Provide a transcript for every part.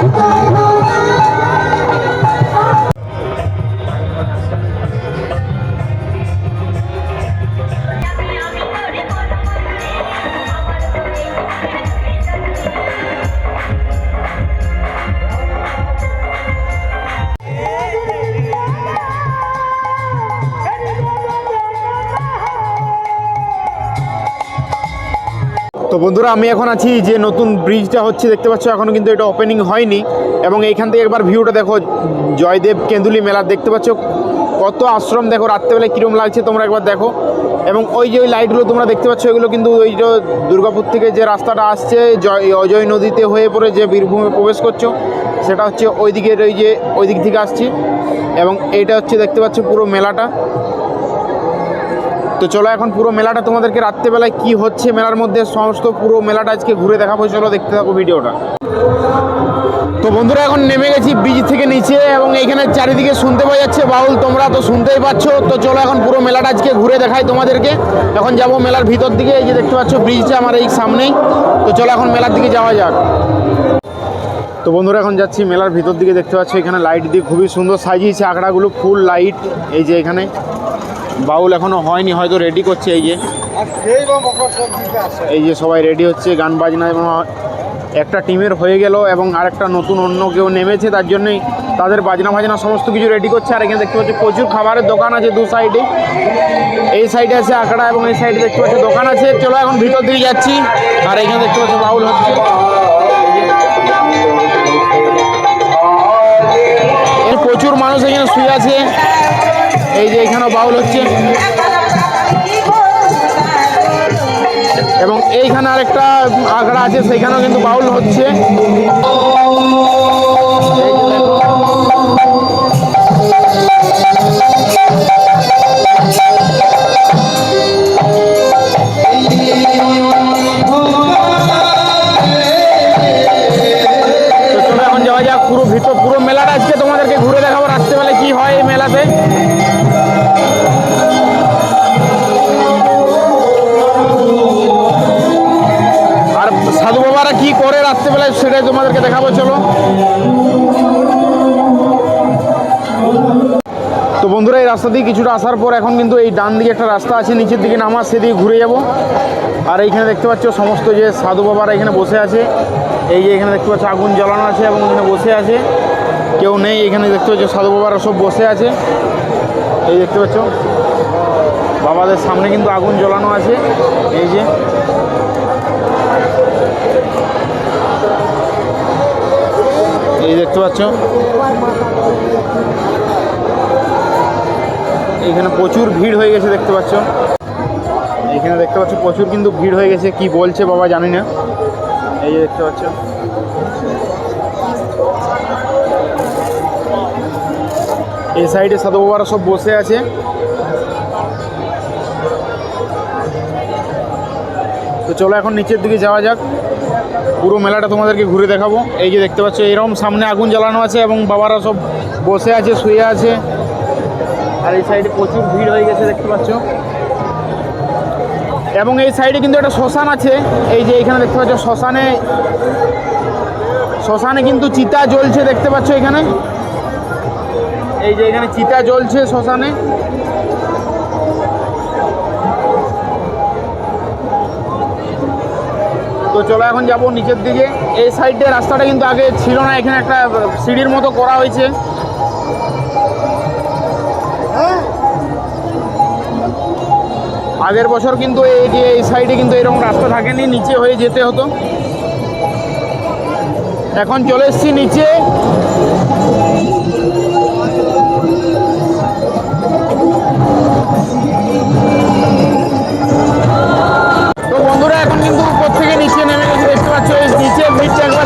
Bye. তো বন্ধুরা, আমি এখন আছি যে নতুন ব্রিজটা হচ্ছে, দেখতে পাচ্ছ এখনও কিন্তু এটা ওপেনিং হয়নি। এবং এইখান থেকে একবার ভিউটা দেখো, জয়দেব কেন্দুলি মেলা দেখতে পাচ্ছ, কত আশ্রম দেখো রাত্রেবেলায় কীরকম লাগছে, তোমরা একবার দেখো। এবং ওই যে ওই লাইটগুলো তোমরা দেখতে পাচ্ছ, এগুলো কিন্তু ওই যে দুর্গাপুর থেকে যে রাস্তাটা আসছে, জয়, অজয় নদীতে হয়ে পড়ে যে বীরভূমে প্রবেশ করছ, সেটা হচ্ছে ওই দিকের ওই যে ওই দিক থেকে আসছি। এবং এইটা হচ্ছে, দেখতে পাচ্ছ, পুরো মেলাটা। তো চলো এখন পুরো মেলাটা তোমাদেরকে রাত্রেবেলায় কি হচ্ছে মেলার মধ্যে, সমস্ত পুরো মেলাটা আজকে ঘুরে দেখাবো, চলো দেখতে থাকো ভিডিওটা। তো বন্ধুরা, এখন নেমে গেছি ব্রিজ থেকে নিচে এবং এইখানে চারিদিকে শুনতে পাওয়া যাচ্ছে বাউল, তোমরা তো শুনতেই পাচ্ছ। তো চলো এখন পুরো মেলাটা আজকে ঘুরে দেখাই তোমাদেরকে। এখন যাব মেলার ভিতর দিকে, এই যে দেখতে পাচ্ছ ব্রিজটা আমার এই সামনেই। তো চলো এখন মেলার দিকে যাওয়া যাক। তো বন্ধুরা, এখন যাচ্ছি মেলার ভিতর দিকে, দেখতে পাচ্ছ এখানে লাইট দিয়ে খুবই সুন্দর সাজিয়েছে আঁকড়াগুলো ফুল লাইট এই যে এখানে। বাউল এখনও হয়নি হয়তো রেডি করছে এই যে। এই যে সবাই রেডি হচ্ছে গান বাজনা এবং একটা টিমের হয়ে গেল এবং আরেকটা নতুন অন্য কেউ নেমেছে তার জন্যই তাদের বাজনা বাজনা সমস্ত কিছু রেডি করছে। আর এখানে দেখতে পাচ্ছি প্রচুর খাবারের দোকান আছে দু সাইডে এই সাইডে আছে আঁকড়া এবং এই সাইডে দেখতে পাচ্ছি দোকান আছে। চলো এখন ভিতর দিকে যাচ্ছি। আর এখানে দেখতে পাচ্ছি বাউল হচ্ছে। প্রচুর মানুষ এখানে শুয়ে আছে। এই যে এখানে বাউল হচ্ছে। এবং এইখানে আরেকটা আখড়া আছে সেইখানেও কিন্তু বাউল হচ্ছে। এখন যাওয়া যাক, পুরো ভিতর পুরো মেলাটা আজকে তোমাদেরকে ঘুরে দেখাবো। রাত্রেবেলা কি হয় এই মেলাতে? সেটাই তোমাদেরকে দেখাবো, চলো। তো বন্ধুরা, এই রাস্তা দিয়ে কিছুটা আসার পর এখন কিন্তু এই ডান দিকে একটা রাস্তা আছে, নিচের দিকে নামার সেদিকে ঘুরে যাব। আর এইখানে দেখতে পাচ্ছ সমস্ত যে সাধু বাবারা এখানে বসে আছে। এই যে এখানে দেখতে পাচ্ছ আগুন জ্বালানো আছে এবং এখানে বসে আছে। কেউ নেই, এখানে দেখতে পাচ্ছ সাধু বাবারা সব বসে আছে। এই দেখতে পাচ্ছ, বাবাদের সামনে কিন্তু আগুন জ্বালানো আছে। এই যে দেখতে পাচ্ছ? এখানে প্রচুর ভিড় হয়ে গেছে দেখতে পাচ্ছ। এখানে দেখতে পাচ্ছ, প্রচুর কিন্তু ভিড় হয়ে গেছে, কি বলছে বাবা জানি না। এই যে দেখতে পাচ্ছ। এই সাইডে সাধু বাবারা সব বসে আছে। তো চলো এখন নিচের দিকে যাওয়া যাক। পুরো মেলাটা তোমাদেরকে ঘুরে দেখাবো। এই যে দেখতে পাচ্ছ এরকম সামনে আগুন জ্বালানো আছে এবং বাবারা সব বসে আছে, শুয়ে আছে। আর এই সাইডে প্রচুর ভিড় হয়ে গেছে, দেখতে পাচ্ছ। এবং এই সাইডে কিন্তু একটা শ্মশান আছে। এই যে এখানে দেখতে পাচ্ছ, শ্মশানে শ্মশানে কিন্তু চিতা জ্বলছে, দেখতে পাচ্ছ এখানে। এই যে এখানে চিতা জ্বলছে শ্মশানে। তো চলো এখন যাব নিচের দিকে। এই সাইডে রাস্তাটা কিন্তু আগে ছিল না, এখানে একটা সিঁড়ির মতো করা হয়েছে। আগের বছর কিন্তু এই যে এই সাইডে কিন্তু এরকম রাস্তা থাকেনি, নিচে হয়ে যেতে হতো। এখন চলে এসছি নিচে। গেছে দেখতে পাচ্ছ এই নিচে ভিড়টা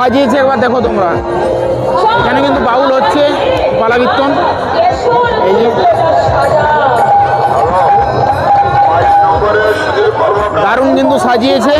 সাজিয়েছে একবার দেখো তোমরা। এখানে কিন্তু বাউল হচ্ছে পালা কীর্তন। এই যে দারুণ কিন্তু সাজিয়েছে।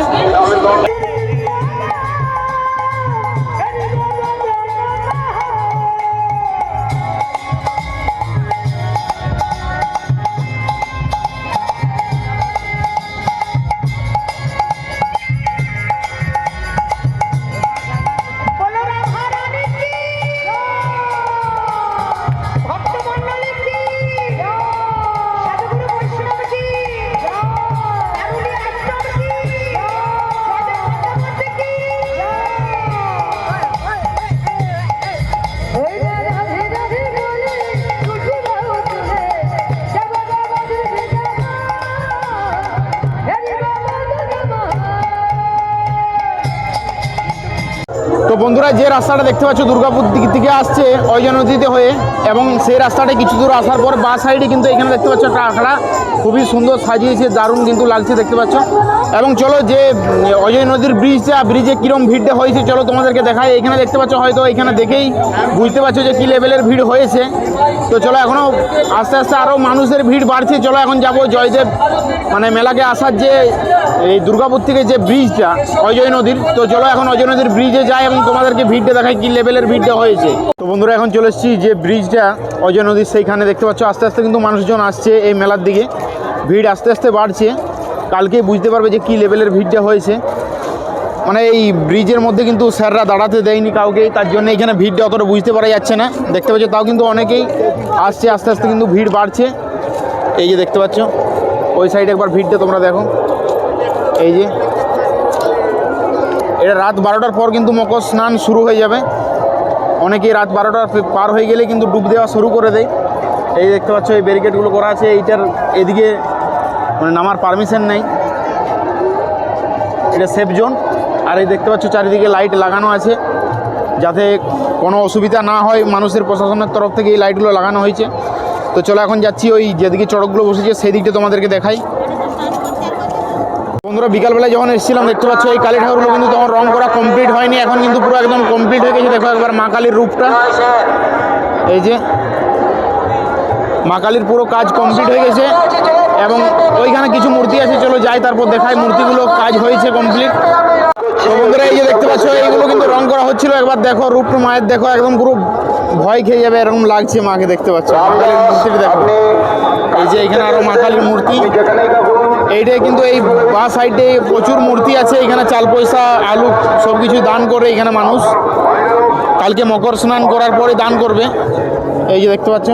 বন্ধুরা যে রাস্তাটা দেখতে পাচ্ছ দুর্গাপুর দিক থেকে আসছে অজয় নদীতে হয়ে। এবং সেই রাস্তাটা কিছু দূর আসার পর বা সাইডে কিন্তু এখানে দেখতে পাচ্ছ একটা আখড়া। খুবই সুন্দর সাজিয়েছে, দারুণ কিন্তু লাগছে দেখতে পাচ্ছ। এবং চলো যে অজয় নদীর ব্রিজটা, ব্রিজে কিরম ভিড়টা হয়েছে, চলো তোমাদেরকে দেখাই। এখানে দেখতে পাচ্ছ, হয়তো এখানে দেখেই বুঝতে পারছ যে কী লেভেলের ভিড় হয়েছে। তো চলো এখনও আস্তে আস্তে আরও মানুষের ভিড় বাড়ছে, চলো এখন যাব জয়দেব মানে মেলাকে আসার যে, এই দুর্গাপুর থেকে যে ব্রিজটা, অজয় নদীর। তো চলো এখন অজয় নদীর ব্রিজে যায় এবং তোমাদেরকে ভিড়টা দেখায় কী লেভেলের ভিড়টা হয়েছে। তো বন্ধুরা, এখন চলে এসেছি যে ব্রিজটা অজয় নদীর সেইখানে দেখতে পাচ্ছ। আস্তে আস্তে কিন্তু মানুষজন আসছে এই মেলার দিকে। ভিড় আস্তে আস্তে বাড়ছে। কালকেই বুঝতে পারবে যে কি লেভেলের ভিড়টা হয়েছে। মানে এই ব্রিজের মধ্যে কিন্তু স্যাররা দাঁড়াতে দেয়নি কাউকে, তার জন্য এখানে ভিড়টা অতটা বুঝতে পারা যাচ্ছে না। দেখতে পাচ্ছ, তাও কিন্তু অনেকেই আসছে, আস্তে আস্তে কিন্তু ভিড় বাড়ছে। এই যে দেখতে পাচ্ছ, ওই সাইডে একবার ভিড়টা তোমরা দেখো। এই যে, এটা রাত বারোটার পর কিন্তু মকর স্নান শুরু হয়ে যাবে। অনেকেই রাত বারোটা পার হয়ে গেলে কিন্তু ডুব দেওয়া শুরু করে দেয়। এই দেখতে পাচ্ছ, এই ব্যারিকেডগুলো করা আছে, এইটার এদিকে মানে নামার পারমিশন নেই। এটা সেফ জোন আর এই দেখতে পাচ্ছ, চারিদিকে লাইট লাগানো আছে, যাতে কোনো অসুবিধা না হয় মানুষের প্রশাসনের তরফ থেকে এই লাইটগুলো লাগানো হয়েছে। তো চলো এখন যাচ্ছি ওই যেদিকে চড়কগুলো বসেছে সেই দিকটা তোমাদেরকে দেখাই। বন্ধুরা বিকালবেলায় যখন এসেছিলাম, দেখতে পাচ্ছ এই কালী ঠাকুরগুলো কিন্তু তখন রং করা কমপ্লিট হয়নি, এখন কিন্তু পুরো একদম কমপ্লিট হয়ে গেছে। দেখো একবার মা কালীর রূপটা। এই যে, মা কালীর পুরো কাজ কমপ্লিট হয়ে গেছে এবং ওইখানে কিছু মূর্তি আছে, চলো যাই, তারপর দেখাই মূর্তিগুলো কাজ হয়েছে কমপ্লিট তো বন্ধুরা, এই যে দেখতে পাচ্ছ, এইগুলো কিন্তু রং করা হচ্ছিল। একবার দেখো রূপটা মায়ের, দেখো, একদম পুরো ভয় খেয়ে যাবে, এরকম লাগছে মাকে দেখতে পাচ্ছ। মা কালীর দেখো। এই যে এখানে আরও মা কালীর মূর্তি। এইটাই কিন্তু এই বা সাইডে প্রচুর মূর্তি আছে এখানে চাল পয়সা আলু সব কিছু দান করে এখানে মানুষ। কালকে মকর স্নান করার পরে দান করবে। এই যে দেখতে পাচ্ছ।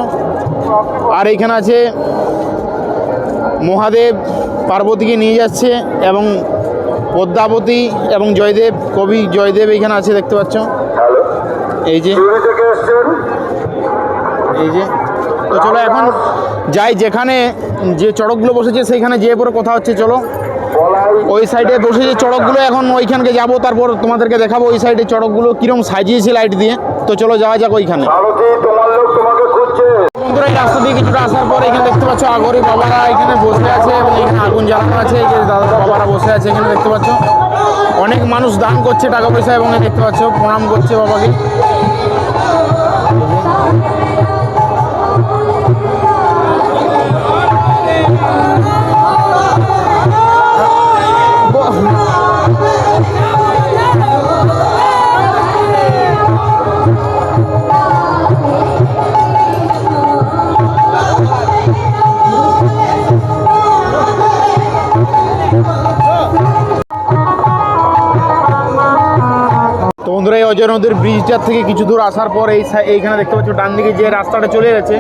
আর এইখানে আছে মহাদেব পার্বতীকে নিয়ে যাচ্ছে এবং পদ্মাবতী এবং জয়দেব কবি জয়দেব এইখানে আছে দেখতে পাচ্ছ। এই যে। এই যে। তো চলো এখন যাই যেখানে যে চড়কগুলো বসেছে সেইখানে যেয়ে পরে কথা হচ্ছে চলো। ওই সাইডে বসে যে চড়কগুলো এখন ওইখানকে যাব তারপর তোমাদেরকে দেখাবো ওই সাইডে চড়কগুলো কিরম সাজিয়েছে লাইট দিয়ে। তো চলো যাওয়া যাক ওইখানে। বন্ধুরা এই রাস্তা দিয়ে কিছুটা আসার পর এখানে দেখতে পাচ্ছ আগরি বাবারা এখানে বসে আছে এবং এখানে আগুন জ্বালানো আছে এই যে দাদা বাবারা বসে আছে এখানে দেখতে পাচ্ছ। অনেক মানুষ দান করছে টাকা পয়সা এবং দেখতে পাচ্ছ প্রণাম করছে বাবাকে। বন্ধুরা, এই অজয় নদীর ব্রিজটার থেকে কিছু দূর আসার পর এই এইখানে দেখতে পাচ্ছ ডান দিকে যে রাস্তাটা চলে গেছে,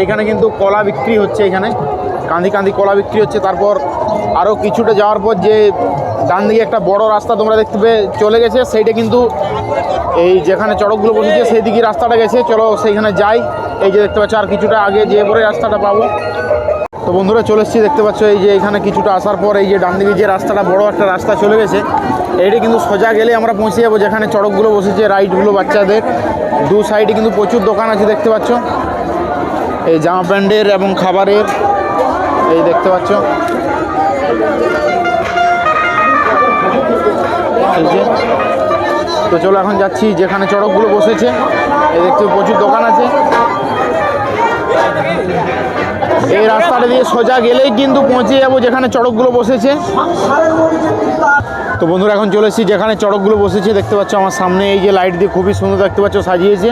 এইখানে কিন্তু কলা বিক্রি হচ্ছে এখানে। কান্দি কান্দি কলা বিক্রি হচ্ছে, তারপর আরও কিছুটা যাওয়ার পর যে ডান দিকে একটা বড় রাস্তা তোমরা দেখতে পেয়ে চলে গেছে, সেইটা কিন্তু এই যেখানে চড়কগুলো বসেছে সেই দিকে রাস্তাটা গেছে, চলো সেইখানে যাই। এই যে দেখতে পাচ্ছ, আর কিছুটা আগে যে পরে রাস্তাটা পাবো। তো বন্ধুরা, চলে এসেছি, দেখতে পাচ্ছ এই যে এখানে কিছুটা আসার পর এই যে ডান দিকে যে রাস্তাটা, বড় একটা রাস্তা চলে গেছে। এইটা কিন্তু সোজা গেলে আমরা পৌঁছে যাব যেখানে চড়কগুলো বসেছে, রাইডগুলো বাচ্চাদের। দু সাইডে কিন্তু প্রচুর দোকান আছে, দেখতে পাচ্ছ। এই জামা প্যান্টের এবং খাবারের এই দেখতে পাচ্ছ। তো চলো এখন যাচ্ছি যেখানে চড়কগুলো বসেছে। এই দেখতে প্রচুর দোকান আছে। এই রাস্তাটা দিয়ে সোজা গেলেই কিন্তু পৌঁছে যাব যেখানে চড়কগুলো বসেছে। তো বন্ধুরা, এখন চলে এসেছি যেখানে চড়কগুলো বসেছে। দেখতে পাচ্ছ আমার সামনে এই যে লাইট দিয়ে খুবই সুন্দর দেখতে পাচ্ছ সাজিয়েছে।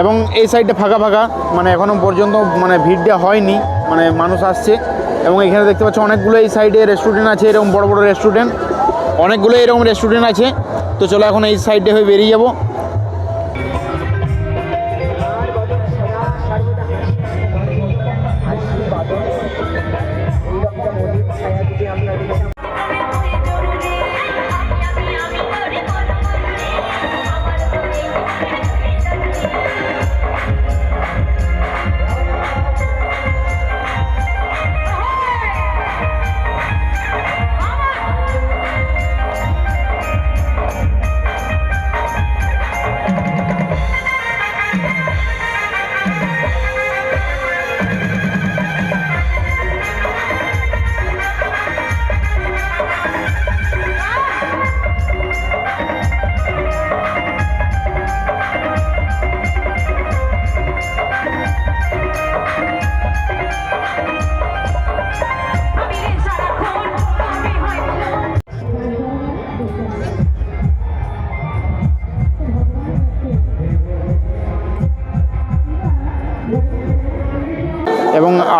এবং এই সাইডটা ফাঁকা ফাঁকা। মানে এখনও পর্যন্ত মানে ভিড়টা হয়নি। মানে মানুষ আসছে। এবং এখানে দেখতে পাচ্ছ অনেকগুলো এই সাইডে রেস্টুরেন্ট আছে, এরকম বড় বড় রেস্টুরেন্ট অনেকগুলো এরকম রেস্টুরেন্ট আছে। তো চলো এখন এই সাইডে হয়ে বেরিয়ে যাব।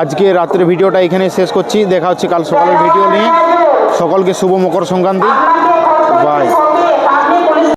আজকে রাত্রে ভিডিওটা এখানে শেষ করছি। দেখা হচ্ছে কাল সকালের ভিডিও নিয়ে। সকলকে শুভ মকর সংক্রান্তি। বাই